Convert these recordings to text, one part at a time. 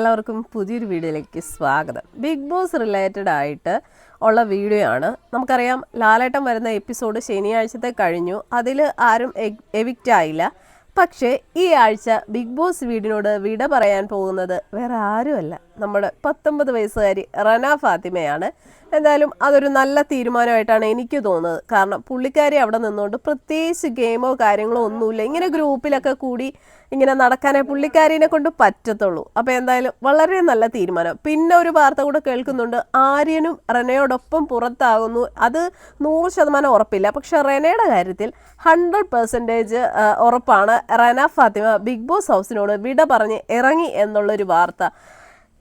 എല്ലാവർക്കും പുതിയൊരു വീഡിയോയിലേക്ക് സ്വാഗതം. ബിഗ് ബോസ് റിലേറ്റഡ് ആയിട്ട് ഉള്ള വീഡിയോ ആണ് നമുക്കറിയാം ലാലേട്ടൻ വരുന്ന എപ്പിസോഡ് ശനിയാഴ്ചത്തെ കഴിഞ്ഞു. അതിൽ ആരും എവിക്റ്റ് ആയില്ല. പക്ഷേ ഈ ആഴ്ച ബിഗ് ബോസ് വീടിനോട് വിട പറയാൻ പോകുന്നത് വേറെ ആരുമല്ല. നമ്മുടെ പത്തൊമ്പത് വയസ്സുകാരി റന ഫാത്തിമയാണ്. എന്തായാലും അതൊരു നല്ല തീരുമാനമായിട്ടാണ് എനിക്ക് തോന്നുന്നത്. കാരണം പുള്ളിക്കാരി അവിടെ നിന്നുകൊണ്ട് പ്രത്യേകിച്ച് ഗെയിമോ കാര്യങ്ങളോ ഒന്നുമില്ല. ഇങ്ങനെ ഗ്രൂപ്പിലൊക്കെ കൂടി ഇങ്ങനെ നടക്കാനേ പുള്ളിക്കാരിനെ കൊണ്ട് പറ്റത്തുള്ളൂ. അപ്പോൾ എന്തായാലും വളരെ നല്ല തീരുമാനം. പിന്നെ ഒരു വാർത്ത കൂടെ കേൾക്കുന്നുണ്ട്. ആര്യനും റെനയോടൊപ്പം പുറത്താകുന്നു. അത് നൂറ് ശതമാനം ഉറപ്പില്ല. പക്ഷെ റനയുടെ കാര്യത്തിൽ ഹൺഡ്രഡ് പെർസെന്റേജ് ഉറപ്പാണ് റന ഫാത്തിമ ബിഗ് ബോസ് ഹൗസിനോട് വിട പറഞ്ഞ് ഇറങ്ങി എന്നുള്ളൊരു വാർത്ത.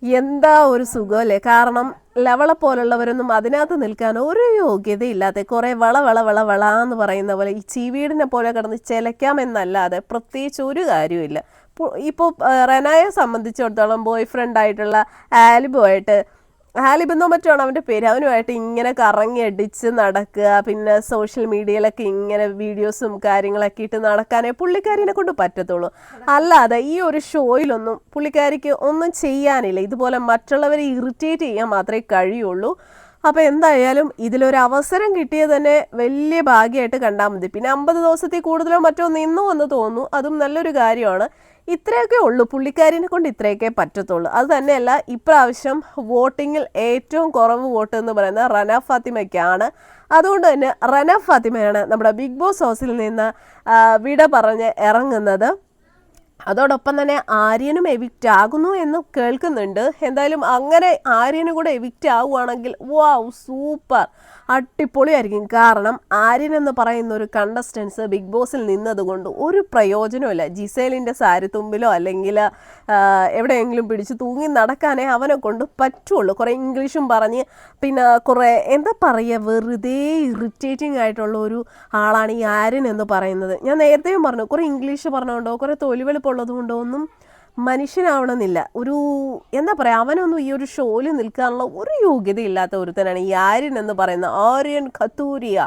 എന്താ ഒരു സുഖമല്ലേ കാരണം ലവള പോലുള്ളവരൊന്നും അതിനകത്ത് നിൽക്കാൻ ഒരു യോഗ്യതയില്ലാതെ കുറേ വള വള വള വള എന്ന് പറയുന്ന പോലെ ഈ ചീവീടിനെ പോലെ കിടന്ന് ചെലക്കാമെന്നല്ലാതെ പ്രത്യേകിച്ച് ഒരു കാര്യമില്ല ഇപ്പോൾ റെനായെ സംബന്ധിച്ചിടത്തോളം ബോയ് ഫ്രണ്ട് ആയിട്ടുള്ള ആൽബുമായിട്ട് ഹാലിബെന്നോ മറ്റാണ് അവന്റെ പേര്? അവനുമായിട്ട് ഇങ്ങനെ കറങ്ങി അടിച്ച് നടക്കുക പിന്നെ സോഷ്യൽ മീഡിയയിലൊക്കെ ഇങ്ങനെ വീഡിയോസും കാര്യങ്ങളൊക്കെ ഇട്ട് നടക്കാനേ പുള്ളിക്കാരിനെ കൊണ്ട് പറ്റത്തുള്ളൂ. അല്ലാതെ ഈ ഒരു ഷോയിലൊന്നും പുള്ളിക്കാരിക്ക് ഒന്നും ചെയ്യാനില്ല. ഇതുപോലെ മറ്റുള്ളവരെ ഇറിറ്റേറ്റ് ചെയ്യാൻ മാത്രമേ കഴിയുള്ളൂ. അപ്പോൾ എന്തായാലും ഇതിലൊരു അവസരം കിട്ടിയത് തന്നെ വലിയ ഭാഗ്യമായിട്ട് കണ്ടാൽ മതി. പിന്നെ അമ്പത് ദിവസത്തിൽ കൂടുതലോ മറ്റോ നിന്നു എന്ന് തോന്നുന്നു. അതും നല്ലൊരു കാര്യമാണ്. ഇത്രയൊക്കെ ഉള്ളൂ. പുള്ളിക്കാരിനെ കൊണ്ട് ഇത്രയൊക്കെ പറ്റത്തുള്ളൂ. അത് തന്നെയല്ല ഇപ്രാവശ്യം വോട്ടിങ്ങിൽ ഏറ്റവും കുറവ് വോട്ട് എന്ന് പറയുന്നത് റന ഫാത്തിമയ്ക്കാണ്. അതുകൊണ്ട് തന്നെ റന ഫാത്തിമയാണ് നമ്മുടെ ബിഗ് ബോസ് ഹൗസിൽ നിന്ന് വിട പറഞ്ഞ് ഇറങ്ങുന്നത്. അതോടൊപ്പം തന്നെ ആര്യനും എവിക്റ്റ് ആകുന്നു എന്ന് കേൾക്കുന്നുണ്ട്. എന്തായാലും അങ്ങനെ ആര്യനും കൂടെ എവിക്റ്റ് ആവുകയാണെങ്കിൽ വാവ് സൂപ്പർ അടിപൊളിയായിരിക്കും. കാരണം ആര്യൻ എന്ന് പറയുന്ന ഒരു കണ്ടസ്റ്റൻസ് ബിഗ് ബോസിൽ നിന്നതുകൊണ്ട് ഒരു പ്രയോജനമില്ല ജിസേലിന്റെ സാരിത്തുമ്പിലോ അല്ലെങ്കിൽ എവിടെയെങ്കിലും പിടിച്ച് തൂങ്ങി നടക്കാനേ അവനെ കൊണ്ട് പറ്റുള്ളൂ. കുറേ ഇംഗ്ലീഷും പറഞ്ഞ് പിന്നെ കുറേ എന്താ പറയുക വെറുതെ ഇറിറ്റേറ്റിംഗ് ആയിട്ടുള്ള ഒരു ആളാണ് ഈ ആര്യൻ എന്ന് പറയുന്നത്. ഞാൻ നേരത്തെയും പറഞ്ഞു കുറേ ഇംഗ്ലീഷ് പറഞ്ഞുകൊണ്ടോ കുറേ തൊലിവെളുപ്പുള്ളത് കൊണ്ടോ ഒന്നും മനുഷ്യനാവണമെന്നില്ല. ഒരു എന്താ പറയുക അവനൊന്നും ഈ ഒരു ഷോയിൽ നിൽക്കാനുള്ള ഒരു യോഗ്യത ഇല്ലാത്ത ഒരുത്തനാണ് ഈ ആര്യൻ എന്ന് പറയുന്ന ആര്യൻ ഖത്തൂരിയ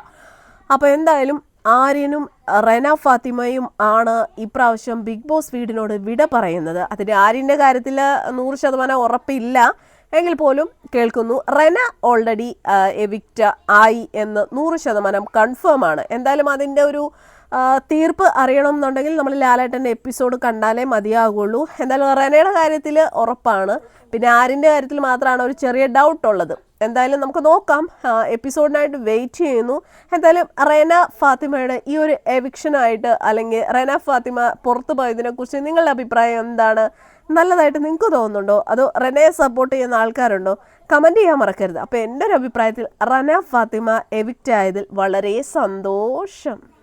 അപ്പോൾ എന്തായാലും ആര്യനും റെന ഫാത്തിമയും ആണ് ഇപ്രാവശ്യം ബിഗ് ബോസ് വീടിനോട് വിട പറയുന്നത്. അതിന് ആര്യന്റെ കാര്യത്തിൽ നൂറ് ശതമാനം ഉറപ്പില്ല. എങ്കിൽ പോലും കേൾക്കുന്നു. റെന ഓൾറെഡി എവിക്റ്റ് ആയി എന്ന് നൂറ് ശതമാനം കൺഫേം ആണ്. എന്തായാലും അതിന്റെ ഒരു തീർപ്പ് അറിയണം എന്നുണ്ടെങ്കിൽ നമ്മൾ ലാലേട്ടന്റെ എപ്പിസോഡ് കണ്ടാലേ മതിയാകുള്ളൂ എന്തായാലും റെനയുടെ കാര്യത്തിൽ ഉറപ്പാണ്. പിന്നെ ആരിന്റെ കാര്യത്തിൽ മാത്രമാണ് ഒരു ചെറിയ ഡൗട്ട് ഉള്ളത്. എന്തായാലും നമുക്ക് നോക്കാം. എപ്പിസോഡിനായിട്ട് വെയിറ്റ് ചെയ്യുന്നു. എന്തായാലും റെന ഫാത്തിമയുടെ ഈ ഒരു എവിക്ഷനായിട്ട് അല്ലെങ്കിൽ റെന ഫാത്തിമ പുറത്തു പോയതിനെക്കുറിച്ച് നിങ്ങളുടെ അഭിപ്രായം എന്താണ്? നല്ലതായിട്ട് നിങ്ങൾക്ക് തോന്നുന്നുണ്ടോ? അതോ റെനയെ സപ്പോർട്ട് ചെയ്യുന്ന ആൾക്കാരുണ്ടോ? കമന്റ് ചെയ്യാൻ മറക്കരുത്. അപ്പോൾ എന്റെ ഒരു അഭിപ്രായത്തിൽ റന ഫാത്തിമ എവിക്റ്റ് ആയതിൽ വളരെ സന്തോഷം.